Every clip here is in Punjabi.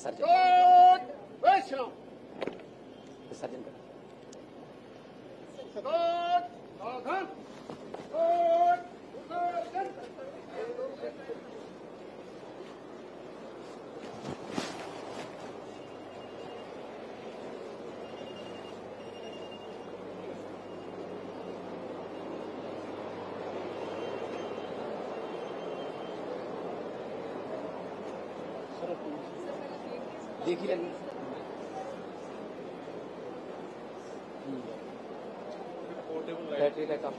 विसर्जन विसर्जन Thank you. ਦੇਖ ਹੀ। ਲੈਣੀ portable battery light off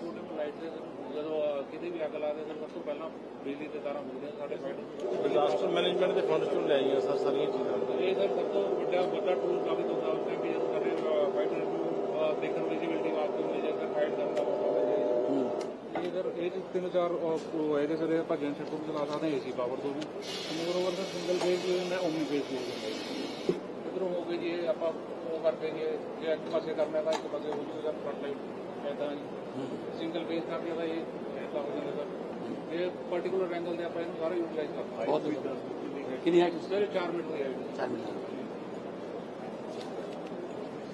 portable light ਦੇ ਜਦੋਂ ਕਿਤੇ ਵੀ ਅੱਗ ਲਾਦੇ ਸਰ ਸਭ ਤੋਂ ਪਹਿਲਾਂ ਬਿਜਲੀ ਦੇ ਤਾਰਾਂ ਮੁੱਕਦੀਆਂ ਸਾਡੇ ਪਿੰਡ ਡਿਜ਼ਾਸਟਰ ਮੈਨੇਜਮੈਂਟ ਦੇ ਫੰਡ ਚੋਂ ਲੈ ਆਈਆਂ ਸਰ ਸਾਰੀਆਂ ਚੀਜ਼ਾਂ। ਇਹ ਸਰ ਸਭ ਤੋਂ ਵੱਡਾ ਵੱਡਾ ਟੂਲ ਸਾਬਿਤ ਹੁੰਦਾ ਉਸ ਟਾਈਮ ਵੀ ਜਦੋਂ ਸਾਡੇ ਫਾਈਟਰ ਨੂੰ ਦੇਖਣ ਵਿਜ਼ਿਬਿਲਟੀ ਵਾਸਤੇ ਹੁੰਦੀ ਜਾਂ ਫਾਈਟ ਕਰਨ ਦਾ ਇਹ ਸਰ ਇਹ 'ਚ ਤਿੰਨ ਚਾਰ ਹੋਏ ਤੇ ਸਰ ਇਹ ਆਪਾਂ ਜਨਰੇਟਰ ਤੋਂ ਚਲਾ ਸਕਦੇ ਏਸੀ ਪਾਵਰ ਤੋਂ ਵੀ। More over sir single phase ਵੀ ਹੁੰਦਾ ਓਮਨੀ ਫੇਜ਼ ਵੀ ਹੁੰਦਾ ਇਧਰੋਂ ਹੋ ਗਏ ਜੀ ਇਹ ਆਪਾਂ ਉਹ ਕਰਕੇ ਜੀ ਜੇ ਇੱਕ ਪਾਸੇ ਕਰਨਾ ਤਾਂ ਇੱਕ ਪਾਸੇ ਹੋ ਜੂਗਾ ਫਰੰਟ ਲਾਈਟ ਐਦਾਂ ਜੀ। ਸਿੰਗਲ ਫੇਜ਼ ਕਰਕੇ ਤਾਂ ਇਹ ਐਦਾਂ ਹੋ ਜਾਂਦਾ ਸਰ ਇਹ ਪਾਰਟਿਕੂਲਰ ਐਂਗਲ ਤੇ ਆਪਾਂ ਇਹਨੂੰ ਸਾਰਾ ਯੂਟਿਲਾਈਜ਼ ਕਰਦੇ ਬਹੁਤ ਕਿੰਨੀ ਹਾਈਟ ਸਰ 4 ਮਿੰਟ ਦੀ ਹੈ 4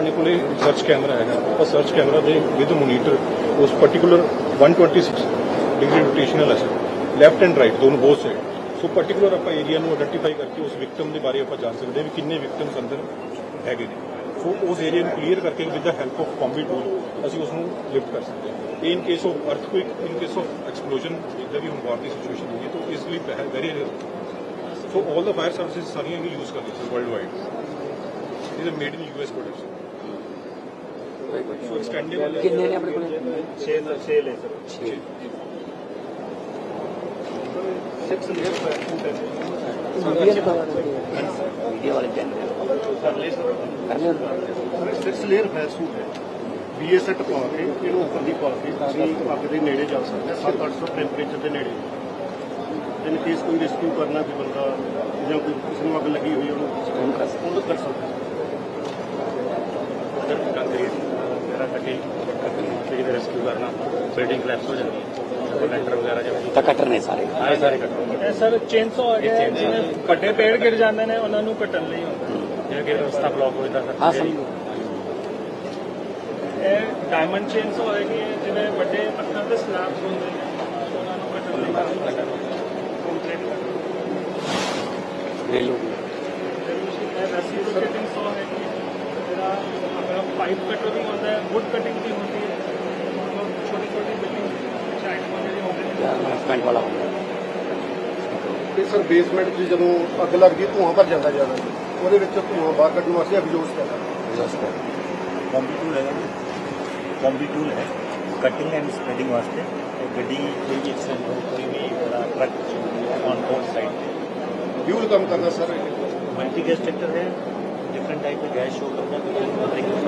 ਆਪਣੇ ਕੋਲੇ ਸਰਚ ਕੈਮਰਾ ਹੈਗਾ। ਆਪਾਂ ਸਰਚ ਕੈਮਰਾ ਦੇ ਵਿਦ ਮੋਨੀਟਰ ਉਸ ਪਾਰਟਿਕੂਲਰ 126 ਡਿਗਰੀ ਰੋਟੇਸ਼ਨਲ ਹੈ ਲੈਫਟ ਐਂਡ ਰਾਈਟ ਦੋਨੋਂ ਬੋਥ ਸਾਈਡ ਸੋ ਪਾਰਟਿਕੂਲਰ ਆਪਾਂ ਏਰੀਆ ਨੂੰ ਆਇਡੈਂਟੀਫਾਈ ਕਰਕੇ ਉਸ ਵਿਕਟਮ ਦੇ ਬਾਰੇ ਆਪਾਂ ਜਾਣ ਸਕਦੇ ਹਾਂ ਵੀ ਕਿੰਨੇ ਵਿਕਟਮਸ ਅੰਦਰ ਹੈਗੇ ਨੇ। ਸੋ ਉਸ ਏਰੀਆ ਨੂੰ ਕਲੀਅਰ ਕਰਕੇ with the help of combi tool ਅਸੀਂ ਉਸ ਨੂੰ ਲਿਫਟ ਕਰ ਸਕਦੇ ਹਾਂ। In case of earthquake in case of explosion ਜਿੱਦਾਂ ਵੀ ਹੁਣ ਵਾਰ ਦੀ ਸਿਚੁਏਸ਼ਨ ਹੋਈ ਹੈ, ਤਾਂ ਇਸ ਲਈ very so all the fire services ਸਾਰੀਆਂ ਵੀ ਯੂਜ਼ ਕਰਦੇ ਸਰ ਵਰਲਡ ਵਾਈਡ ਇਹ made in US products so ਕਿੰਨੇ ਨੇ ਆਪਣੇ ਕੋਲ? 6 6 ਲੈ ਸਰ। 6 ਲੇਅਰ ਵੀਡੀਓ ਨੇ ਪਤਾ ਵੀਡੀਓ ਵਾਲੇ ਚੈਨਲ ਕਰਨੇ ਹੁੰਦੇ ਸਿਕਸ ਲੇਅਰ ਫਾਇਰ ਸੂਟ ਹੈ। ਬੀਏ ਸੈੱਟ ਪਾ ਕੇ ਇਹਨੂੰ ਉੱਪਰ ਦੀ ਪਾ ਕੇ ਤੁਸੀਂ ਅੱਗ ਦੇ ਨੇੜੇ ਜਾ ਸਕਦੇ 7-800 ਟੈਂਪਰੇਚਰ ਦੇ ਨੇੜੇ। ਇਨ ਕੇਸ ਕੋਈ ਰੈਸਕਿਊ ਕਰਨਾ ਕੋਈ ਬੰਦਾ ਜਾਂ ਕੋਈ ਕਿਸੇ ਨੂੰ ਅੱਗ ਲੱਗੀ ਹੋਈ ਉਹਨੂੰ ਉਹਨੂੰ ਕਰ ਸਕਦੇ ਰੈਸਕਿਊ ਕਰਨਾ ਬਿਲਡਿੰਗ ਕਲੈਪਸ ਹੋ ਜਾਂਦੀ ਹੈ ਵਗੈਰਾ ਤਾਂ ਕਟਰ ਨੇ ਸਾਰੇ। ਸਾਰੇ ਕੱਟੋ ਇਹ ਸਰ ਚੇਨਸੋ ਆ ਗਿਆ ਜਿਵੇਂ ਵੱਡੇ ਪੇੜ ਗਿਰ ਜਾਂਦੇ ਨੇ ਉਹਨਾਂ ਨੂੰ ਕੱਟਣ ਲਈ ਹੁੰਦਾ। ਜਿਵੇਂ ਕਿ ਰਸਤਾ ਬਲੌਕ ਹੋ ਜਾਂਦਾ ਹਾਂ ਸਮਝ ਇਹ ਡਾਇਮੰਡ ਚੇਨਸੋ ਹੋਏਗੀ ਜਿਵੇਂ ਵੱਡੇ ਪੱਥਰ ਦੇ ਸਲੈਬਸ ਹੁੰਦੇ ਨੇ ਉਹਨਾਂ ਨੂੰ ਕੱਟਣ ਲਈ ਕੰਕਰੀਟ ਗ੍ਰਿਲ ਹੋ ਗਈ ਰੈਸਿਪਰੋਕੇਟਿੰਗ ਸੋ ਹੈ ਜਿਹੜਾ का मतलब पाइप कटर भी होता है वुड कटिंग भी होती है मतलब छोटी छोटी बिल्डिंग शाइट वगैरह होते बेसमेंट वाला ਤੇ ਸਰ ਬੇਸਮੈਂਟ 'ਚ ਜਦੋਂ ਅੱਗ ਲੱਗਦੀ ਧੂਆਂ ਭਰ ਜਾਂਦਾ ਜ਼ਿਆਦਾ ਉਹਦੇ ਵਿੱਚ ਧੂਆਂ ਬਾਹਰ ਕੱਢਣ ਵਾਸਤੇ ਐਗਜ਼ੌਸਟ ਪੈਂਦਾ ਐਗਜ਼ੌਸਟ ਬੰਬੀ ਟੂਲ ਹੈ ਬੰਬੀ ਟੂਲ ਹੈ कटिंग एंड स्प्रेडिंग वास्ते गड्डी कोई भी एक्सीडेंट हो कोई भी बड़ा truck on both side fuel कम करना सर मल्टी गैस ट्रैक्टर है डिफरेंट टाइप का गैस शो करना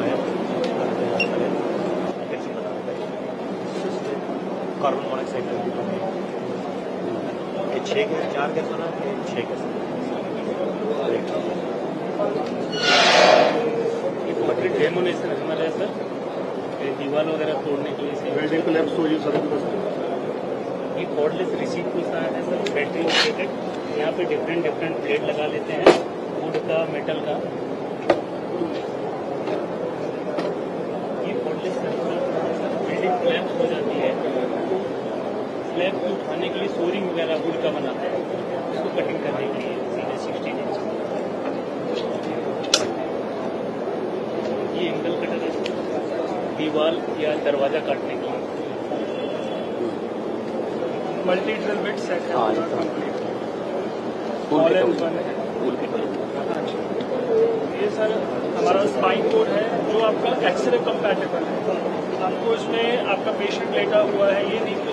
है कार्बन मोनोक्साइड का भी बने ये छः गैस चार गैस बना ये छः गैस तो सर। दीवार तोड़ने के लिए यहाँ पे डिफरेंट डिफरेंट प्लेट लगा लेते हैं वुड का मेटल का। स्लैब को उठाने के लिए सोरिंग वगैरह वुड का बनाते हैं। उसको कटिंग करने के लिए सीधे सिक्सटीन इंच ये एंगल कटर है। दीवार या दरवाज़ा काटने के लिए। मल्टी ड्रिल बिट सेट है ये हो। सर हमारा स्पाइन कोड है जो आपका एक्सरे कंपैटिबल है। आपको इसमें आपका पेशेंट लेटा हुआ है ये नहीं कि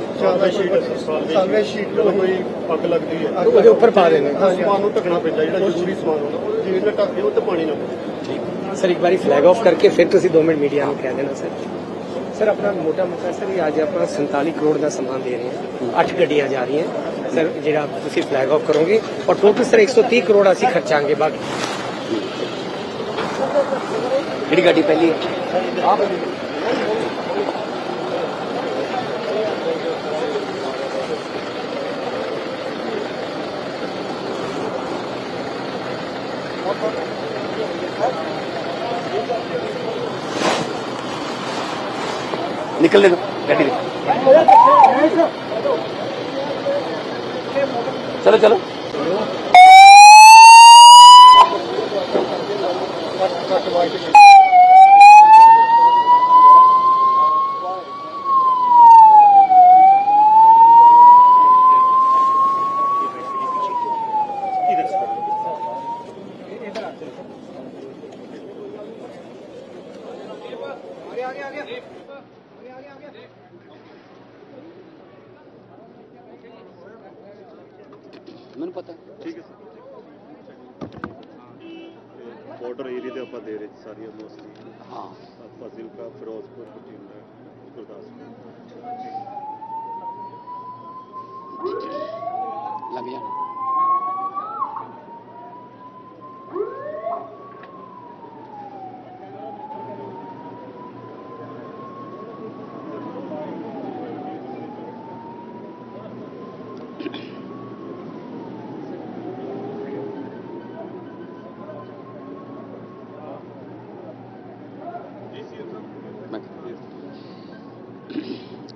ਤੇ ਕੋਈ ਅੱਗ ਲੱਗਦੀ ਹੈ। ਉਹਦੇ ਉੱਪਰ ਪਾ ਦੇਣੇ। ਸਮਾਨ ਨੂੰ ਢੱਕਣਾ ਪੈਂਦਾ ਜਿਹੜਾ ਜ਼ਰੂਰੀ ਸਮਾਨ ਹੁੰਦਾ। ਜੇ ਢੱਕ ਦਿਓ ਤੇ ਪਾਣੀ ਨਾ ਪਵੇ। ਸਰ ਇੱਕ ਵਾਰੀ ਫਲੈਗ ਆਫ ਕਰਕੇ ਫਿਰ ਤੁਸੀਂ 2 ਮਿੰਟ ਮੀਡੀਆ ਨੂੰ ਕਹਿ ਦੇਣਾ ਸਰ। ਸਰ ਆਪਣਾ ਮੋਟਾ ਮੋਟਾ ਸਰ ਅੱਜ ਆਪਾਂ 47 ਕਰੋੜ ਦਾ ਸਮਾਨ ਦੇ ਰਹੇ ਹਾਂ। 8 ਗੱਡੀਆਂ ਜਾ ਰਹੀਆਂ। ਸਰ ਜਿਹੜਾ ਤੁਸੀਂ ਫਲੈਗ ਆਫ ਕਰੋਗੇ। ਔਰ ਟੋਟਲ ਸਰ 130 ਕਰੋੜ ਅਸੀਂ ਖਰਚਾਂਗੇ ਬਾਕੀ। ਕਿਹੜੀ ਗੱਡੀ ਪਹਿਲੀ ਹੈ? ਨਿਕਲ ਦੇ ਗੱਡੀ ਦੇ। ਚਲੋ ਚਲੋ। ਮੈਨੂੰ ਪਤਾ ਠੀਕ ਹੈ ਬਾਰਡਰ ਏਰੀਆ ਤੇ ਆਪਾਂ ਦੇ ਰਹੇ ਸੀ ਸਾਰੀਆਂ ਮੋਸਟਲੀ ਹਾਂ। ਫਾਜ਼ਿਲਕਾ ਫਿਰੋਜ਼ਪੁਰ ਬਠਿੰਡਾ ਗੁਰਦਾਸਪੁਰ ਲੱਗ ਜਾ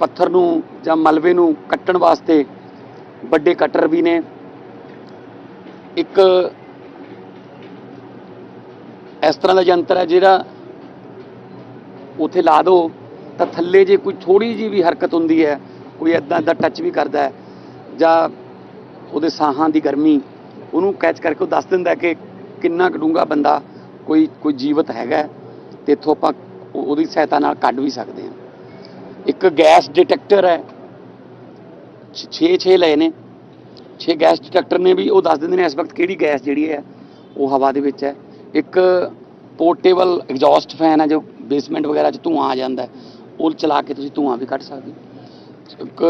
ਪੱਥਰ ਨੂੰ ਜਾਂ ਮਲਬੇ ਨੂੰ ਕੱਟਣ ਵਾਸਤੇ ਵੱਡੇ ਕਟਰ ਵੀ ਨੇ। ਇੱਕ ਇਸ ਤਰ੍ਹਾਂ ਦਾ ਯੰਤਰ ਹੈ ਜਿਹੜਾ ਉਥੇ ਲਾ ਦੋ, ਤਾਂ ਥੱਲੇ ਜੇ ਕੋਈ ਥੋੜੀ ਜੀ ਵੀ ਹਰਕਤ ਹੁੰਦੀ ਹੈ, ਕੋਈ ਇਦਾਂ ਦਾ ਟੱਚ ਵੀ ਕਰਦਾ ਹੈ, ਜਾਂ ਉਹਦੇ ਸਾਹਾਂ ਦੀ ਗਰਮੀ, ਉਹਨੂੰ ਕੈਚ ਕਰਕੇ ਉਹ ਦੱਸ ਦਿੰਦਾ ਕਿ ਕਿੰਨਾ ਕਡੂੰਗਾ ਬੰਦਾ ਕੋਈ ਕੋਈ ਜੀਵਤ ਹੈਗਾ ਹੈ ਤੇ ਇੱਥੋਂ ਆਪਾਂ ਉਹਦੀ ਸਹਾਇਤਾ ਨਾਲ ਕੱਢ ਵੀ ਸਕਦੇ ਹਾਂ। ਇੱਕ ਗੈਸ ਡਿਟੈਕਟਰ ਹੈ। 6-6 ਲਏ ਨੇ। 6 ਗੈਸ ਡਿਟੈਕਟਰ ਨੇ ਵੀ, ਉਹ ਦੱਸ ਦਿੰਦੇ ਨੇ ਇਸ ਵਕਤ ਕਿਹੜੀ ਗੈਸ ਜਿਹੜੀ ਹੈ, ਉਹ ਹਵਾ ਦੇ ਵਿੱਚ ਹੈ। ਇੱਕ ਪੋਰਟੇਬਲ ਐਗਜ਼ੌਸਟ ਫੈਨ ਹੈ, ਜੋ ਬੇਸਮੈਂਟ ਵਗੈਰਾ 'ਚ ਧੂਆਂ ਆ ਜਾਂਦਾ ਉਹ ਚਲਾ ਕੇ ਤੁਸੀਂ ਧੂਆਂ ਵੀ ਕੱਢ ਸਕਦੇ ਇੱਕ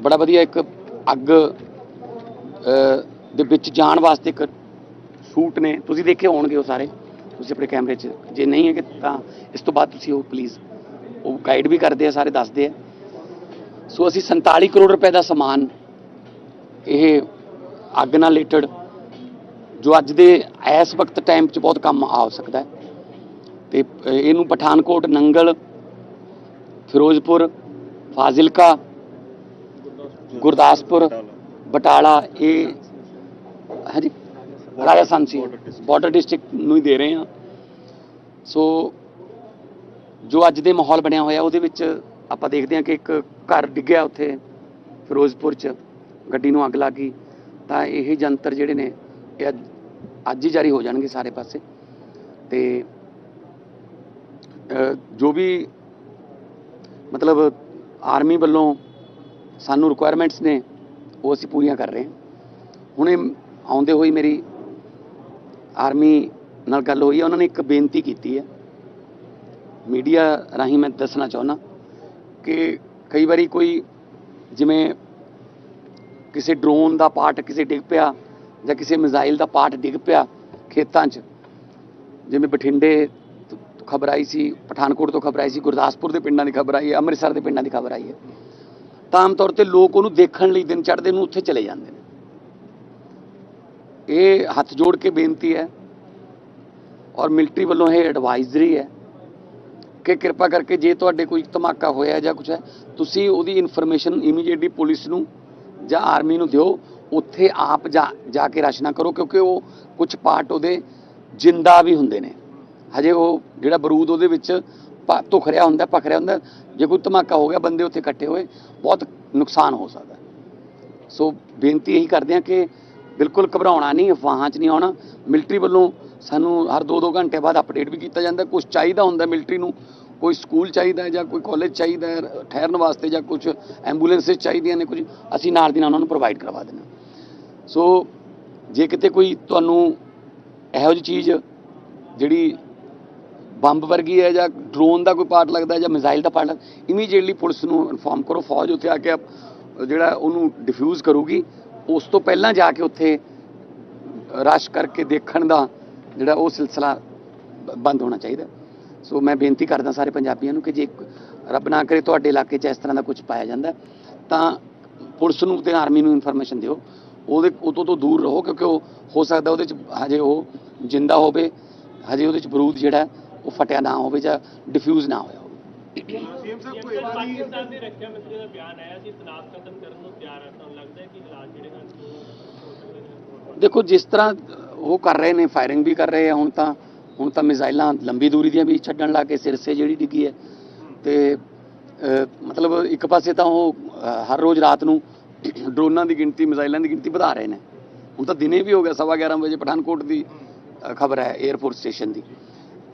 ਬੜਾ ਵਧੀਆ ਇੱਕ ਅੱਗ ਦੇ ਵਿੱਚ ਜਾਣ ਵਾਸਤੇ ਇੱਕ ਸੂਟ ਨੇ। ਤੁਸੀਂ ਦੇਖੇ ਹੋਣਗੇ ਉਹ ਸਾਰੇ। ਤੁਸੀਂ ਆਪਣੇ ਕੈਮਰੇ 'ਚ। ਜੇ ਨਹੀਂ ਹੈ ਕਿ ਤਾਂ ਇਸ ਤੋਂ ਬਾਅਦ ਤੁਸੀਂ ਉਹ ਪਲੀਜ਼ ਉਹ ਗਾਈਡ ਵੀ ਕਰਦੇ ਆ ਸਾਰੇ ਦੱਸਦੇ ਆ। ਸੋ ਅਸੀਂ 47 ਕਰੋੜ ਰੁਪਏ ਦਾ ਸਮਾਨ ਇਹ ਅੱਗ ਨਾਲ ਰਿਲੇਟਡ ਜੋ ਅੱਜ ਦੇ ਇਸ ਵਕਤ ਟਾਈਮ 'ਚ ਬਹੁਤ ਕੰਮ ਆ ਸਕਦਾ ਹੈ। ਤੇ ਇਹਨੂੰ ਪਠਾਨਕੋਟ ਨੰਗਲ ਫਿਰੋਜ਼ਪੁਰ ਫਾਜ਼ਿਲਕਾ ਗੁਰਦਾਸਪੁਰ ਬਟਾਲਾ ਇਹ ਹਾਂਜੀ ਰਾਜਸਥਾਨ ਸੀ ਬਾਰਡਰ ਡਿਸਟ੍ਰਿਕਟ ਨੂੰ ਹੀ ਦੇ ਰਹੇ ਹਾਂ। ਸੋ ਜੋ ਅੱਜ ਦੇ ਮਾਹੌਲ ਬਣਿਆ ਹੋਇਆ, ਉਹਦੇ ਵਿੱਚ ਆਪਾਂ ਦੇਖਦੇ ਹਾਂ ਕਿ ਇੱਕ ਘਰ ਡਿੱਗਿਆ ਉੱਥੇ ਫਿਰੋਜ਼ਪੁਰ ਚ, ਗੱਡੀ ਨੂੰ ਅੱਗ ਲੱਗ ਗਈ। ਤਾਂ ਇਹ ਜੰਤਰ ਜਿਹੜੇ ਨੇ, ਇਹ ਅੱਜ- ਅੱਜ ਹੀ ਜਾਰੀ ਹੋ ਜਾਣਗੇ ਸਾਰੇ ਪਾਸੇ। ਤੇ ਜੋ ਵੀ ਮਤਲਬ ਆਰਮੀ ਵੱਲੋਂ ਸਾਨੂੰ ਰਿਕੁਆਇਰਮੈਂਟਸ ਨੇ, ਉਹ ਅਸੀਂ ਪੂਰੀਆਂ ਕਰ ਰਹੇ ਹਾਂ। ਹੁਣੇ ਆਉਂਦੇ ਹੋਈ ਮੇਰੀ ਆਰਮੀ ਨਾਲ ਗੱਲ ਹੋਈ ਹੈ, ਉਹਨਾਂ ਨੇ ਇੱਕ ਬੇਨਤੀ ਕੀਤੀ ਹੈ। ਮੀਡੀਆ ਰਾਹੀਂ ਮੈਂ ਦੱਸਣਾ ਚਾਹੁੰਦਾ ਕਿ ਕਈ ਵਾਰੀ ਕੋਈ ਜਿਵੇਂ ਕਿਸੇ ਡਰੋਨ ਦਾ ਪਾਰਟ ਕਿਸੇ ਡਿੱਗ ਪਿਆ ਜਾਂ ਕਿਸੇ ਮਿਜ਼ਾਈਲ ਦਾ ਪਾਰਟ ਡਿੱਗ ਪਿਆ ਖੇਤਾਂ 'ਚ, ਜਿਵੇਂ ਬਠਿੰਡੇ ਖਬਰ ਆਈ ਸੀ, ਪਠਾਨਕੋਟ ਤੋਂ ਖਬਰ ਆਈ ਸੀ, ਗੁਰਦਾਸਪੁਰ ਦੇ ਪਿੰਡਾਂ ਦੀ ਖਬਰ ਆਈ ਹੈ, ਅੰਮ੍ਰਿਤਸਰ ਦੇ ਪਿੰਡਾਂ ਦੀ ਖਬਰ ਆਈ ਹੈ। ਤਾਂ ਆਮ ਤੌਰ ਤੇ ਲੋਕ ਉਹਨੂੰ ਦੇਖਣ ਲਈ ਦਿਨ ਚੜ੍ਹਦੇ ਨੂੰ ਉੱਥੇ ਚਲੇ ਜਾਂਦੇ ਨੇ। ਇਹ ਹੱਥ ਜੋੜ ਕੇ ਬੇਨਤੀ ਹੈ ਔਰ ਮਿਲਟਰੀ ਵੱਲੋਂ ਇਹ ਐਡਵਾਈਜ਼ਰੀ ਹੈ। ਕਿ ਕਿਰਪਾ ਕਰਕੇ ਜੇ ਤੁਹਾਡੇ ਕੋਈ ਧਮਾਕਾ ਹੋਇਆ ਜਾਂ ਕੁਝ ਹੈ, ਤੁਸੀਂ ਉਹਦੀ ਇਨਫੋਰਮੇਸ਼ਨ ਇਮੀਡੀਏਟਲੀ ਪੁਲਿਸ ਨੂੰ ਜਾਂ ਆਰਮੀ ਨੂੰ ਦਿਓ। ਉੱਥੇ ਆਪ ਜਾ ਜਾ ਕੇ ਰਸ਼ ਕਰੋ, ਕਿਉਂਕਿ ਉਹ ਕੁਝ ਪਾਰਟ ਉਹਦੇ ਜਿੰਦਾ ਵੀ ਹੁੰਦੇ ਨੇ। ਹਜੇ ਉਹ ਜਿਹੜਾ ਬਰੂਦ ਉਹਦੇ ਵਿੱਚ ਪ- ਰਿਹਾ ਹੁੰਦਾ ਪਖਰਿਆ ਹੁੰਦਾ, ਜੇ ਕੋਈ ਧਮਾਕਾ ਹੋ ਗਿਆ, ਬੰਦੇ ਉੱਥੇ ਇਕੱਠੇ ਹੋਏ, ਬਹੁਤ ਨੁਕਸਾਨ ਹੋ ਸਕਦਾ। ਸੋ ਬੇਨਤੀ ਇਹੀ ਕਰਦੇ ਹਾਂ ਕਿ ਬਿਲਕੁਲ ਘਬਰਾਉਣਾ ਨਹੀਂ, ਅਫਵਾਹਾਂ 'ਚ ਨਹੀਂ ਆਉਣਾ। ਮਿਲਟਰੀ ਵੱਲੋਂ ਸਾਨੂੰ ਹਰ 2-2 ਘੰਟੇ ਬਾਅਦ ਅਪਡੇਟ ਵੀ ਕੀਤਾ ਜਾਂਦਾ ਕੁਝ ਚਾਹੀਦਾ ਹੁੰਦਾ ਮਿਲਟਰੀ ਨੂੰ, ਕੋਈ ਸਕੂਲ ਚਾਹੀਦਾ ਹੈ ਜਾਂ ਕੋਈ ਕਾਲਜ ਚਾਹੀਦਾ ਹੈ, ਠਹਿਰਨ ਵਾਸਤੇ ਜਾਂ ਕੁਝ ਐਂਬੂਲੈਂਸਿਸ ਚਾਹੀਦੀਆਂ ਨੇ, ਕੁਝ, ਅਸੀਂ ਨਾਲ ਦੀ ਨਾਲ ਉਹਨਾਂ ਨੂੰ ਪ੍ਰੋਵਾਈਡ ਕਰਵਾ ਦਿੰਦੇ ਹਾਂ। ਸੋ ਜੇ ਕਿਤੇ ਕੋਈ ਤੁਹਾਨੂੰ ਇਹੋ ਜਿਹੀ ਚੀਜ਼ ਜਿਹੜੀ ਬੰਬ ਵਰਗੀ ਹੈ ਜਾਂ ਡਰੋਨ ਦਾ ਕੋਈ ਪਾਰਟ ਲੱਗਦਾ ਜਾਂ ਮਿਜ਼ਾਈਲ ਦਾ ਪਾਰਟ ਇਮੀਡੀਏਟਲੀ ਪੁਲਿਸ ਨੂੰ ਇਨਫੋਰਮ ਕਰੋ, ਫੌਜ ਉੱਥੇ ਆ ਕੇ ਜਿਹੜਾ ਉਹਨੂੰ ਡਿਫਿਊਜ਼ ਕਰੂਗੀ, ਉਸ ਤੋਂ ਪਹਿਲਾਂ ਜਾ ਕੇ ਉੱਥੇ ਰਸ਼ ਕਰਕੇ ਦੇਖਣ ਦਾ ਜਿਹੜਾ ਉਹ ਸਿਲਸਿਲਾ ਬੰਦ ਹੋਣਾ ਚਾਹੀਦਾ। ਸੋ ਮੈਂ ਬੇਨਤੀ ਕਰਦਾ ਸਾਰੇ ਪੰਜਾਬੀਆਂ ਨੂੰ ਕਿ ਜੇ ਰੱਬ ਨਾ ਕਰੇ ਤੁਹਾਡੇ ਇਲਾਕੇ 'ਚ ਇਸ ਤਰ੍ਹਾਂ ਦਾ ਕੁਝ ਪਾਇਆ ਜਾਂਦਾ ਤਾਂ ਪੁਲਿਸ ਨੂੰ ਤੇ ਆਰਮੀ ਨੂੰ ਇਨਫੋਰਮੇਸ਼ਨ ਦਿਓ। ਉਹਦੇ ਉਤੋਂ ਤੋਂ ਦੂਰ ਰਹੋ ਕਿਉਂਕਿ ਉਹ ਹੋ ਸਕਦਾ ਉਹਦੇ 'ਚ ਹਜੇ ਉਹ ਜਿੰਦਾ ਹੋਵੇ ਹਜੇ ਉਹਦੇ 'ਚ ਬਰੂਦ ਜਿਹੜਾ ਉਹ ਫਟਿਆ ਨਾ ਹੋਵੇ ਜਾਂ ਡਿਫਿਊਜ਼ ਨਾ ਹੋਇਆ ਹੋਵੇ। ਸੀਐਮ ਸਾਹਿਬ ਕੋਈ ਵਾਰੀ ਪਾਕਿਸਤਾਨ ਦੇ ਰੱਖਿਆ ਮੰਤਰੀ ਦਾ ਬਿਆਨ ਆਇਆ ਸੀ ਤਨਾਜ਼ ਖਤਮ ਕਰਨ ਨੂੰ ਤਿਆਰ ਹੈ ਤੁਹਾਨੂੰ ਲੱਗਦਾ ਹੈ ਕਿ ਹਾਲਾਤ ਜਿਹੜੇ ਹਨ ਉਹ ਹੋ ਸਕਦੇ ਨੇ? ਦੇਖੋ ਜਿਸ ਤਰ੍ਹਾਂ ਉਹ ਕਰ ਰਹੇ ਨੇ ਫਾਇਰਿੰਗ ਵੀ ਕਰ ਰਹੇ ਆ ਹੁਣ ਤਾਂ। ਹੁਣ ਤਾਂ ਮਿਜ਼ਾਈਲਾਂ ਲੰਬੀ ਦੂਰੀ ਦੀਆਂ ਵੀ ਛੱਡਣ ਲੱਗ ਕੇ ਸਿਰਸੇ ਜਿਹੜੀ ਡਿੱਗੀ ਹੈ। ਤੇ ਮਤਲਬ ਇੱਕ ਪਾਸੇ ਤਾਂ ਉਹ ਹਰ ਰੋਜ਼ ਰਾਤ ਨੂੰ ਡਰੋਨਾਂ ਦੀ ਗਿਣਤੀ, ਮਿਜ਼ਾਈਲਾਂ ਦੀ ਗਿਣਤੀ ਵਧਾ ਰਹੇ ਨੇ। ਹੁਣ ਤਾਂ ਦਿਨੇ ਵੀ ਹੋ ਗਿਆ, ਸਵਾ 11 ਵਜੇ ਪਠਾਨਕੋਟ ਦੀ ਖਬਰ ਹੈ 에ਅਰਪੋਰਟ ਸਟੇਸ਼ਨ ਦੀ।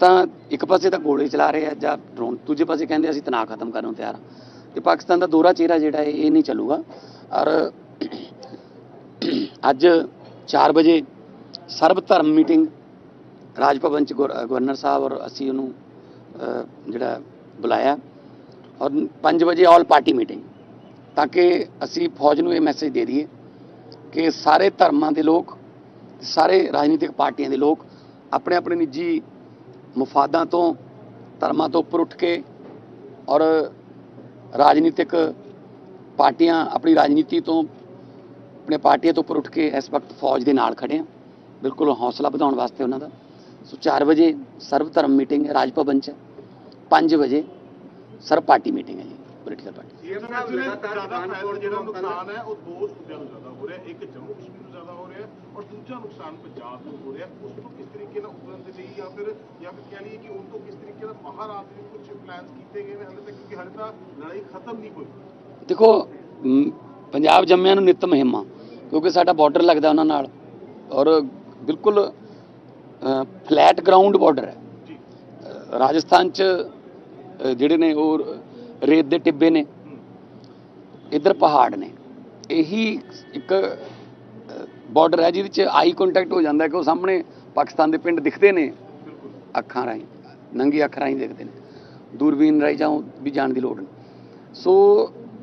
ਤਾਂ ਇੱਕ ਪਾਸੇ ਤਾਂ ਗੋਲੇ ਚਲਾ ਰਹੇ ਆ, ਜਾਂ ਡਰੋਨ ਦੂਜੇ ਪਾਸੇ ਕਹਿੰਦੇ ਅਸੀਂ ਤਣਾਅ ਖਤਮ ਕਰਨ ਨੂੰ ਤਿਆਰ ਹਾਂ ਤੇ ਪਾਕਿਸਤਾਨ ਦਾ ਦੋਹਰਾ ਚਿਹਰਾ ਜਿਹੜਾ ਹੈ, ਇਹ ਨਹੀਂ ਚੱਲੂਗਾ। ਔਰ, ਅੱਜ 4 ਵਜੇ ਸਰਬ ਧਰਮ ਮੀਟਿੰਗ ਰਾਜ ਭਵਨ ਚ ਗਵਰ- ਗਵਰਨਰ ਸਾਹਿਬ ਔਰ ਅਸੀਂ ਉਹਨੂੰ ਜਿਹੜਾ ਬੁਲਾਇਆ ਔਰ 5 ਵਜੇ ਆਲ ਪਾਰਟੀ ਮੀਟਿੰਗ ਤਾਂ ਕਿ ਅਸੀਂ ਫੌਜ ਨੂੰ ਇਹ ਮੈਸੇਜ ਦੇ ਦਈਏ ਕਿ ਸਾਰੇ ਧਰਮਾਂ ਦੇ ਲੋਕ, ਸਾਰੇ ਰਾਜਨੀਤਿਕ ਪਾਰਟੀਆਂ ਦੇ ਲੋਕ ਆਪਣੇ ਆਪਣੇ ਨਿੱਜੀ ਮਫਾਦਾਂ ਤੋਂ, ਧਰਮਾਂ ਤੋਂ ਉੱਪਰ ਉੱਠ ਕੇ ਔਰ ਰਾਜਨੀਤਿਕ ਪਾਰਟੀਆਂ ਆਪਣੀ ਰਾਜਨੀਤੀ ਤੋਂ, ਆਪਣੇ ਪਾਰਟੀਆਂ ਤੋਂ ਉੱਪਰ ਉੱਠ ਕੇ ਇਸ ਵਕਤ ਫੌਜ ਦੇ ਨਾਲ ਖੜੇ ਆ। ਬਿਲਕੁਲ ਹੌਸਲਾ ਵਧਾਉਣ ਵਾਸਤੇ ਉਹਨਾਂ ਦਾ। ਸੋ 4 ਵਜੇ ਸਰਵ ਧਰਮ ਮੀਟਿੰਗ ਹੈ ਰਾਜ ਭਵਨ ਚ। 5 ਵਜੇ ਸਰਬ ਪਾਰਟੀ ਮੀਟਿੰਗ ਹੈ ਜੀ ਪੋਲੀਟੀਕਲ ਪਾਰਟੀ ਸੀਐਮ ਸਾਹਿਬ ਲਗਾਤਾਰ ਪਠਾਨਕੋਟ ਜਿਹੜਾ ਨੁਕਸਾਨ ਹੈ ਉਹ ਦੋ ਸੂਬਿਆਂ ਨੂੰ ਜ਼ਿਆਦਾ ਹੋ ਰਿਹਾ ਇੱਕ ਜੰਮੂ ਕਸ਼ਮੀਰ ਨੂੰ ਜ਼ਿਆਦਾ ਹੋ ਰਿਹਾ ਔਰ ਦੂਜਾ ਨੁਕਸਾਨ ਪੰਜਾਬ ਨੂੰ ਹੋ ਰਿਹਾ। ਉਸ ਤੋਂ ਕਿਸ ਤਰੀਕੇ ਨਾਲ ਉਬਰਨ ਦੇ ਲਈ ਜਾਂ ਫਿਰ ਜਾਂ ਫਿਰ ਕਹਿ ਲਈਏ ਕਿ ਉਸ ਤੋਂ ਕਿਸ ਤਰੀਕੇ ਨਾਲ ਮਹਾਰਾਜ ਨੇ ਕੁਝ ਪਲਾਨਸ ਕੀਤੇ ਗਏ ਨੇ ਹਾਲੇ ਤੱਕ ਕਿਉਂਕਿ ਹਾਲੇ ਤਾਂ ਲੜਾਈ ਖਤਮ ਨਹੀਂ ਹੋਈ। ਦੇਖੋ ਪੰਜਾਬ ਜੰਮਿਆਂ ਨੂੰ ਨਿਤ ਮਹਿਮਾ ਕਿਉਂਕਿ ਸਾਡਾ ਬਾਰਡਰ ਲੱਗਦਾ ਉਹਨਾਂ ਨਾਲ ਔਰ ਬਿਲਕੁਲ ਫਲੈਟ ਗਰਾਊਂਡ ਬਾਰਡਰ ਹੈ। ਰਾਜਸਥਾਨ ਚ ਜਿਹੜੇ ਨੇ ਉਹ ਰੇਤ ਦੇ ਟਿੱਬੇ ਨੇ ਇੱਧਰ ਪਹਾੜ ਨੇ। ਇਹੀ ਇੱਕ ਬਾਰਡਰ ਹੈ ਜਿਹਦੇ ਚ ਆਈ ਕੰਟੈਕਟ ਹੋ ਜਾਂਦਾ ਕਿ ਉਹ ਸਾਹਮਣੇ ਪਾਕਿਸਤਾਨ ਦੇ ਪਿੰਡ ਦਿਖਦੇ ਨੇ। ਅੱਖਾਂ ਰਾਹੀਂ ਨੰਗੀ ਅੱਖ ਰਾਹੀਂ ਦਿਖਦੇ ਨੇ। ਦੂਰਬੀਨ ਰਾਹੀਂ ਜਾਉ ਵੀ ਜਾਣ ਦੀ ਲੋੜ ਨਹੀਂ। ਸੋ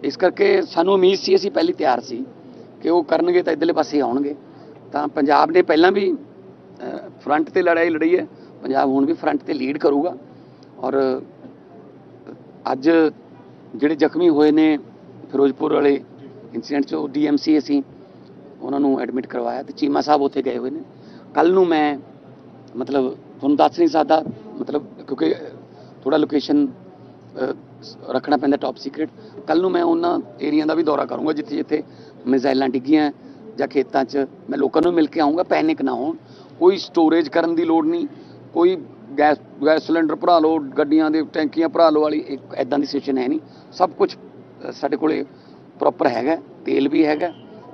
ਇਸ ਕਰਕੇ ਸਾਨੂੰ ਉਮੀਦ ਸੀ ਅਸੀਂ ਪਹਿਲੀ ਤਿਆਰ ਸੀ ਕਿ ਉਹ ਕਰਨਗੇ ਤਾਂ ਇਧਰਲੇ ਪਾਸੇ ਆਉਣਗੇ। ਤਾਂ ਪੰਜਾਬ ਨੇ ਪਹਿਲਾਂ ਵੀ ਫਰੰਟ ਤੇ ਲੜਾਈ ਲੜੀ ਹੈ। ਪੰਜਾਬ ਹੁਣ ਵੀ ਫਰੰਟ ਤੇ ਲੀਡ ਕਰੂਗਾ। ਔਰ ਅੱਜ ਜਿਹੜੇ ਜ਼ਖਮੀ ਹੋਏ ਨੇ ਫਿਰੋਜ਼ਪੁਰ ਵਾਲੇ ਇਨਸੀਡੈਂਟ 'ਚ, ਉਹ ਡੀਐਮਸੀ ਅਸੀਂ ਉਹਨਾਂ ਨੂੰ ਐਡਮਿਟ ਕਰਵਾਇਆ ਤੇ ਚੀਮਾ ਸਾਹਿਬ ਉੱਥੇ ਗਏ ਹੋਏ ਨੇ। ਕੱਲ ਨੂੰ ਮੈਂ, ਮਤਲਬ ਤੁਹਾਨੂੰ ਦੱਸ ਨਹੀਂ ਸਕਦਾ, ਮਤਲਬ ਕਿਉਂਕਿ ਥੋੜਾ ਲੋਕੇਸ਼ਨ ਰੱਖਣਾ ਪੈਂਦਾ ਟੌਪ ਸੀਕ੍ਰੀਟ ਕੱਲ ਨੂੰ ਮੈਂ ਉਹਨਾਂ ਏਰੀਆ ਦਾ ਵੀ ਦੌਰਾ ਕਰੂੰਗਾ ਜਿੱਥੇ ਜਿੱਥੇ ਮਿਜ਼ਾਈਲਾਂ ਡਿੱਗੀਆਂ ਜਾਂ ਖੇਤਾਂ 'ਚ ਮੈਂ ਲੋਕਾਂ ਨੂੰ ਮਿਲ ਕੇ ਆਉਂਗਾ ਪੈਨਿਕ ਨਾ ਹੋਣ। ਕੋਈ ਸਟੋਰੇਜ ਕਰਨ ਦੀ ਲੋੜ ਨਹੀਂ। ਕੋਈ ਗੈਸ ਗੈਸ ਸਿਲੰਡਰ ਭਰਾ ਲਓ, ਗੱਡੀਆਂ ਦੇ ਟੈਂਕੀਆਂ ਭਰਾ ਲਓ ਵਾਲੀ, ਇੱਕ ਐਦਾਂ ਦੀ ਸਿਚੁਏਸ਼ਨ ਹੈ ਨਹੀਂ। ਸਭ ਕੁਝ ਸਾਡੇ ਕੋਲੇ ਪ੍ਰੋਪਰ ਹੈਗਾ, ਤੇਲ ਵੀ ਹੈਗਾ,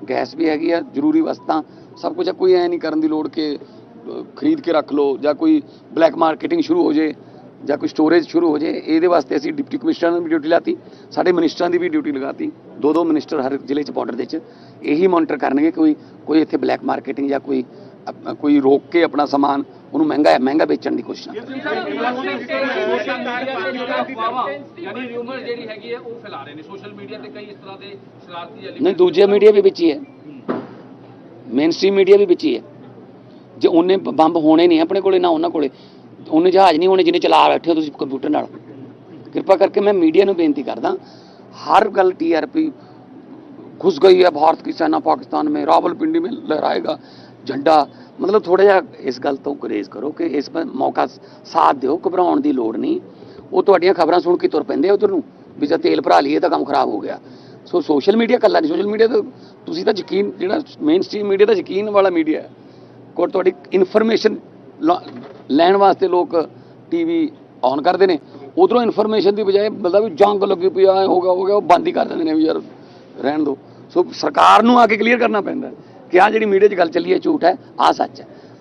ਗੈਸ ਵੀ ਹੈਗੀ ਆ, ਜ਼ਰੂਰੀ ਵਸਤਾਂ, ਸਭ ਕੁਝ ਕੋਈ ਐ ਨਹੀਂ ਕਰਨ ਦੀ ਲੋੜ ਕਿ ਖਰੀਦ ਕੇ ਰੱਖ ਲਓ ਜਾਂ ਕੋਈ ਬਲੈਕ ਮਾਰਕੀਟਿੰਗ ਸ਼ੁਰੂ ਹੋ ਜੇ। ਜਾਂ ਕੋਈ ਸਟੋਰੇਜ ਸ਼ੁਰੂ ਹੋ ਜੇ ਇਹਦੇ ਵਾਸਤੇ ਅਸੀਂ ਡਿਪਟੀ ਕਮਿਸ਼ਨਰ ਨੂੰ ਵੀ ਡਿਊਟੀ ਲਾਤੀ ਸਾਡੇ ਮਿਨਿਸਟਰਾਂ ਦੀ ਵੀ ਡਿਊਟੀ ਲਗਾਤੀ ਦੋ ਦੋ ਮਿਨਿਸਟਰ ਹਰ ਜ਼ਿਲ੍ਹੇ 'ਚ ਬਾਰਡਰ ਦੇ 'ਚ ਇਹੀ ਮੋਨੀਟਰ ਕਰਨਗੇ ਕੋਈ ਕੋਈ ਇੱਥੇ ਬਲੈਕ ਮਾਰਕੀਟਿੰਗ ਜਾਂ ਕੋਈ ਕੋਈ ਰੋਕ ਕੇ ਆਪਣਾ ਸਮਾਨ ਉਹਨੂੰ ਮਹਿੰਗਾ ਮਹਿੰਗਾ ਵੇਚਣ ਦੀ ਕੋਸ਼ਿਸ਼ ਨਾ ਕਰੇ। ਯਾਨੀ ਰਿਊਮਰ ਜਿਹੜੀ ਹੈਗੀ ਹੈ ਉਹ ਫੈਲਾ ਰਹੇ ਨੇ। ਸੋਸ਼ਲ ਮੀਡੀਆ ਤੇ ਕਈ ਇਸ ਤਰ੍ਹਾਂ ਦੇ ਸ਼ਰਾਰਤੀ ਨਹੀਂ ਦੂਜੇ ਮੀਡੀਆ ਵੀ ਵਿੱਚ ਹੀ ਹੈ। ਮੇਨ ਸਟ੍ਰੀਮ ਮੀਡੀਆ ਵੀ ਵਿੱਚ ਹੀ ਹੈ। ਜੇ ਉਹਨੇ ਬੰਬ ਹੋਣੇ ਨਹੀਂ ਆਪਣੇ ਕੋਲੇ ਨਾ ਉਹਨਾਂ ਕੋਲੇ ਉਹਨੇ ਜਹਾਜ਼ ਨਹੀਂ ਹੋਣੇ ਜਿਹਨੇ ਚਲਾ ਬੈਠੇ ਹੋ ਤੁਸੀਂ ਕੰਪਿਊਟਰ ਨਾਲ ਕਿਰਪਾ ਕਰਕੇ ਮੈਂ ਮੀਡੀਆ ਨੂੰ ਬੇਨਤੀ ਕਰਦਾ ਹਰ ਗੱਲ ਟੀਆਰਪੀ घुस गई है भारत की सेना पाकिस्तान में रावलपिंडी में लहराएगा झंडा ਮਤਲਬ ਥੋੜਾ ਜਿਹਾ ਇਸ ਗੱਲ ਤੋਂ ਗੁਰੇਜ਼ ਕਰੋ ਕਿ ਇਸ ਪਰ ਮੌਕਾ ਸਾਥ ਦਿਓ ਘਬਰਾਉਣ ਦੀ ਲੋੜ ਨਹੀਂ ਉਹ ਤੁਹਾਡੀਆਂ ਖਬਰਾਂ ਸੁਣ ਕੇ ਤੁਰ ਪੈਂਦੇ ਆ ਉਧਰ ਨੂੰ ਵੀ ਜੇ ਤੇਲ ਭਰਾ ਲਈਏ ਤਾਂ ਕੰਮ ਖਰਾਬ ਹੋ ਗਿਆ ਸੋ ਸੋਸ਼ਲ ਮੀਡੀਆ ਕੱਲਾ ਨਹੀਂ ਸੋਸ਼ਲ ਮੀਡੀਆ ਤਾਂ ਤੁਸੀਂ ਤਾਂ ਯਕੀਨ ਜਿਹੜਾ ਮੇਨ ਸਟ੍ਰੀਮ ਮੀਡੀਆ ਤਾਂ ਯਕੀਨ ਵਾਲਾ ਮੀਡੀਆ ਹੈ ਕੋਲ ਤੁਹਾਡੀ ਇਨਫੋਰਮੇਸ਼ਨ ਲੈਣ ਵਾਸਤੇ ਲੋਕ ਟੀਵੀ ਔਨ ਕਰਦੇ ਨੇ। ਉਧਰੋਂ ਇਨਫੋਰਮੇਸ਼ਨ ਦੀ ਬਜਾਏ ਮਤਲਬ ਵੀ ਜੰਗ ਲੱਗੀ ਪਈ ਆ ਹੋ ਗਿਆ ਹੋ ਗਿਆ, ਉਹ ਬੰਦ ਹੀ ਕਰ ਦਿੰਦੇ ਨੇ ਵੀ ਯਾਰ ਰਹਿਣ ਦਿਓ ਸੋ ਸਰਕਾਰ ਨੂੰ ਆ ਕੇ ਕਲੀਅਰ ਕਰਨਾ ਪੈਂਦਾ ਕਿ ਆ ਜਿਹੜੀ ਮੀਡੀਆ 'ਚ ਗੱਲ ਚੱਲੀ ਹੈ, ਝੂਠ ਹੈ ਆ ਸੱਚ ਹੈ।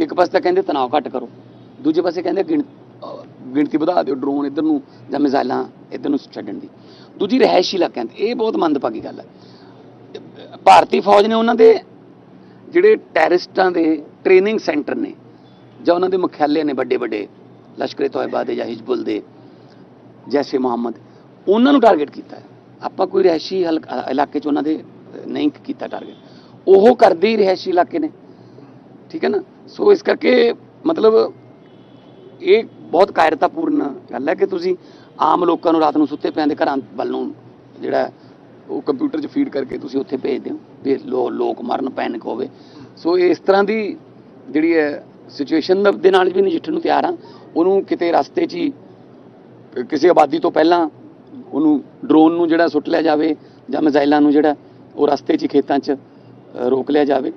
ਇੱਕ ਪਾਸੇ ਤਾਂ ਕਹਿੰਦੇ ਤਣਾਅ ਘੱਟ ਕਰੋ, ਦੂਜੇ ਪਾਸੇ ਕਹਿੰਦੇ ਗਿਣ- ਗਿਣਤੀ ਵਧਾ ਦਿਓ ਡਰੋਨ ਇੱਧਰ ਨੂੰ ਜਾਂ ਮਿਜ਼ਾਈਲਾਂ ਇੱਧਰ ਨੂੰ ਛੱਡਣ ਦੀ। ਦੂਜੀ ਰਿਹਾਇਸ਼ੀ ਇਲਾਕਿਆਂ ਤੇ ਇਹ ਬਹੁਤ ਮੰਦਭਾਗੀ ਗੱਲ ਹੈ। ਭਾਰਤੀ ਫੌਜ ਨੇ ਉਹਨਾਂ ਦੇ ਜਿਹੜੇ ਟੈਰਰਿਸਟਾਂ ਦੇ ਟ੍ਰੇਨਿੰਗ ਸੈਂਟਰ ਨੇ, ਜਾਂ ਉਹਨਾਂ ਦੇ ਮੁਖਿਆਲੇ ਨੇ ਵੱਡੇ ਵੱਡੇ ਲਸ਼ਕਰੇ ਤੋਇਬਾ ਦੇ ਜਾਂ ਹਿਜਬੁਲ ਦੇ, ਜੈਸੇ ਮੁਹੰਮਦ, ਉਹਨਾਂ ਨੂੰ ਟਾਰਗੇਟ ਕੀਤਾ ਆਪਾਂ ਕੋਈ ਰਿਹਾਇਸ਼ੀ ਹਲਕ- ਇਲਾਕੇ 'ਚ ਉਹਨਾਂ ਦੇ ਨਹੀਂ ਕੀਤਾ ਟਾਰਗੇਟ ਉਹ ਕਰਦੇ ਹੀ ਰਿਹਾਇਸ਼ੀ ਇਲਾਕੇ ਨੇ। ਠੀਕ ਹੈ ਨਾ? ਸੋ ਇਸ ਕਰਕੇ ਮਤਲਬ ਇਹ ਬਹੁਤ ਕਾਇਰਤਾਪੂਰਨ ਗੱਲ ਹੈ ਕਿ ਤੁਸੀਂ ਆਮ ਲੋਕਾਂ ਨੂੰ ਰਾਤ ਨੂੰ ਸੁੱਤੇ ਪਿਆਂ ਦੇ ਘਰਾਂ ਵੱਲ ਨੂੰ ਜਿਹੜਾ ਉਹ ਕੰਪਿਊਟਰ 'ਚ ਫੀਡ ਕਰਕੇ ਤੁਸੀਂ ਉੱਥੇ ਭੇਜਦੇ ਹੋ ਵੀ ਲੋ- ਲੋਕ ਮਰਨ ਪੈਨਿਕ ਹੋਵੇ। ਸੋ ਇਸ ਤਰ੍ਹਾਂ ਦੀ ਜਿਹੜੀ ਹੈ ਸਿਚੁਏਸ਼ਨ ਦੇ ਨਾਲ ਵੀ ਨਜਿੱਠਣ ਨੂੰ ਤਿਆਰ ਹਾਂ। ਉਹਨੂੰ ਕਿਤੇ ਰਸਤੇ 'ਚ ਹੀ, ਕਿਸੇ ਆਬਾਦੀ ਤੋਂ ਪਹਿਲਾਂ ਉਹਨੂੰ ਡਰੋਨ ਨੂੰ ਜਿਹੜਾ ਸੁੱਟ ਲਿਆ ਜਾਵੇ ਜਾਂ ਮਿਜ਼ਾਈਲਾਂ ਨੂੰ ਜਿਹੜਾ ਉਹ ਰਸਤੇ 'ਚ ਹੀ ਖੇਤਾਂ 'ਚ ਰੋਕ ਲਿਆ ਜਾਵੇ।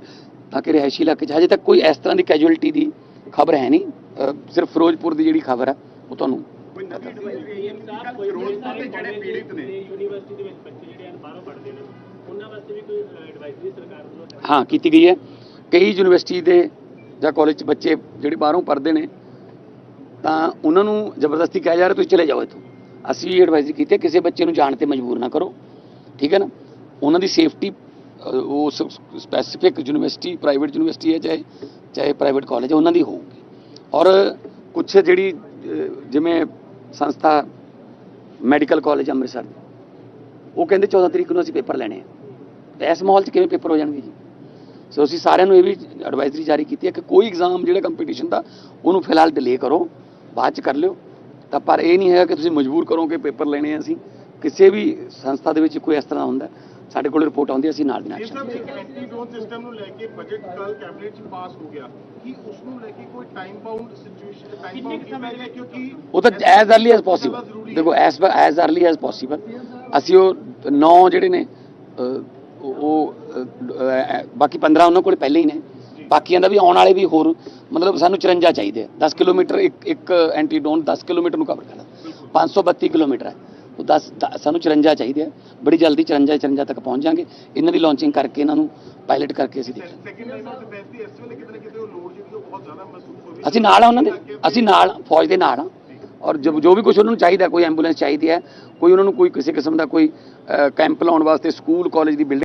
ਤਾਂ ਕਿ ਰਿਹਾਇਸ਼ੀ ਇਲਾਕੇ 'ਚ, ਹਜੇ ਤੱਕ ਕੋਈ ਇਸ ਤਰ੍ਹਾਂ ਦੀ ਕੈਜੁਅਲਟੀ ਦੀ ਖਬਰ ਹੈ ਨਹੀਂ। ਸਿਰਫ ਫਿਰੋਜ਼ਪੁਰ ਦੀ ਜਿਹੜੀ ਖਬਰ ਹੈ ਉਹ ਤੁਹਾਨੂੰ ਹਾਂ, ਕੀਤੀ ਗਈ ਹੈ। ਕਈ ਯੂਨੀਵਰਸਿਟੀ ਦੇ ਜਾਂ ਕਾਲਜ 'ਚ ਬੱਚੇ ਜਿਹੜੇ ਬਾਹਰੋਂ ਪੜ੍ਹਦੇ ਨੇ, ਤਾਂ ਉਹਨਾਂ ਨੂੰ ਜ਼ਬਰਦਸਤੀ ਕਿਹਾ ਜਾ ਰਿਹਾ, ਤੁਸੀਂ ਚਲੇ ਜਾਓ ਇੱਥੋਂ। ਅਸੀਂ ਐਡਵਾਈਜ਼ਰੀ ਕੀਤੀ ਕਿਸੇ ਬੱਚੇ ਨੂੰ ਜਾਣ ਤੇ ਮਜਬੂਰ ਨਾ ਕਰੋ। ਠੀਕ ਹੈ ਨਾ? ਉਹਨਾਂ ਦੀ ਸੇਫਟੀ ਉਹ ਸਪੈਸੀਫਿਕ ਯੂਨੀਵਰਸਿਟੀ ਪ੍ਰਾਈਵੇਟ ਯੂਨੀਵਰਸਿਟੀ ਹੈ, ਚਾਹੇ ਚਾਹੇ ਪ੍ਰਾਈਵੇਟ ਕਾਲਜ ਹੈ, ਉਹਨਾਂ ਦੀ ਹੋਊਗੀ। ਔਰ ਕੁਝ ਜਿਹੜੀ ਜਿਵੇਂ ਸੰਸਥਾ ਮੈਡੀਕਲ ਕਾਲਜ ਅੰਮ੍ਰਿਤਸਰ ਉਹ ਕਹਿੰਦੇ 14 ਤਰੀਕ ਨੂੰ ਅਸੀਂ ਪੇਪਰ ਲੈਣੇ ਆ। ਤੇ ਇਸ ਮਾਹੌਲ 'ਚ ਕਿਵੇਂ ਪੇਪਰ ਹੋ ਜਾਣਗੇ ਜੀ? ਸੋ ਅਸੀਂ ਸਾਰਿਆਂ ਨੂੰ ਇਹ ਵੀ ਐਡਵਾਈਜ਼ਰੀ ਜਾਰੀ ਕੀਤੀ ਹੈ ਕਿ ਕੋਈ ਐਗਜ਼ਾਮ ਜਿਹੜਾ ਕੰਪੀਟੀਸ਼ਨ ਦਾ, ਉਹਨੂੰ ਫਿਲਹਾਲ ਡਿਲੇ ਕਰੋ, ਬਾਅਦ 'ਚ ਕਰ ਲਿਓ। ਤਾਂ ਪਰ ਇਹ ਨਹੀਂ ਹੈਗਾ ਕਿ ਤੁਸੀਂ ਮਜਬੂਰ ਕਰੋ ਕਿ ਪੇਪਰ ਲੈਣੇ ਆ ਅਸੀਂ। ਕਿਸੇ ਵੀ ਸੰਸਥਾ ਦੇ ਵਿੱਚ ਕੋਈ ਇਸ ਤਰ੍ਹਾਂ ਹੁੰਦਾ। ਸਾਡੇ ਕੋਲ ਰਿਪੋਰਟ ਆਉਂਦੀ ਅਸੀਂ ਨਾਲ ਦੀ ਨਾਲ ਐਕਸ਼ਨ ਲੈਂਦੇ ਵਿਰੋਧ ਸਿਸਟਮ ਨੂੰ ਲੈ ਕੇ ਬਜਟ ਕੱਲ ਕੈਬਨਿਟ ਚ ਪਾਸ ਹੋ ਗਿਆ। ਕਿ ਉਸ ਨੂੰ ਲੈ ਕੇ ਕੋਈ time bound situation time bound ਕਿਵੇਂ ਹੈ ਕਿਉਂਕਿ ਉਹ ਤਾਂ ਐਜ਼ अर्ਲੀ ਐਜ਼ ਪੋਸੀਬਲ ਦੇਖੋ as as early as possible ਅਸੀਂ ਉਹ ਨੌ ਜਿਹੜੇ ਨੇ ਉਹ ਬਾਕੀ 15 ਉਹਨਾਂ ਕੋਲ ਪਹਿਲੇ ਹੀ ਨੇ। ਬਾਕੀਆਂ ਦਾ ਵੀ ਆਉਣ ਵਾਲੇ ਵੀ ਹੋਰ ਮਤਲਬ ਸਾਨੂੰ 54 ਚਾਹੀਦੇ 10 ਕਿਲੋਮੀਟਰ ਇੱਕ ਇੱਕ ਐਂਟੀ ਡੋਨ 10 ਕਿਲੋਮੀਟਰ ਨੂੰ ਕਵਰ ਕਰਦਾ। 532 ਕਿਲੋਮੀਟਰ ਹੈ। ਉਹ 10 ਦ- ਸਾਨੂੰ 54 ਚਾਹੀਦੇ ਆ। ਬੜੀ ਜਲਦੀ 54 54 ਤੱਕ ਪਹੁੰਚ ਜਾਾਂਗੇ। ਇਹਨਾਂ ਦੀ ਲਾਂਚਿੰਗ ਕਰਕੇ ਇਹਨਾਂ ਨੂੰ ਪਾਇਲਟ ਕਰਕੇ ਅਸੀਂ ਅਸੀਂ ਨਾਲ ਆ ਉਹਨਾਂ ਦੇ। ਅਸੀਂ ਨਾਲ ਫੌਜ ਦੇ ਨਾਲ ਆ। ਔਰ ਜੋ ਜੋ ਵੀ ਕੁਝ ਉਹਨਾਂ ਨੂੰ ਚਾਹੀਦਾ ਕੋਈ ਐਂਬੂਲੈਂਸ ਚਾਹੀਦੀ ਹੈ ਕੋਈ ਉਹਨਾਂ ਨੂੰ ਕੋਈ ਕਿਸੇ ਕਿਸਮ ਦਾ ਕੋਈ ਕੈਂਪ ਲਾਉਣ ਵਾਸਤੇ ਸਕੂਲ ਕਾਲਜ ਦੀ ਬਿਲਡਿੰਗ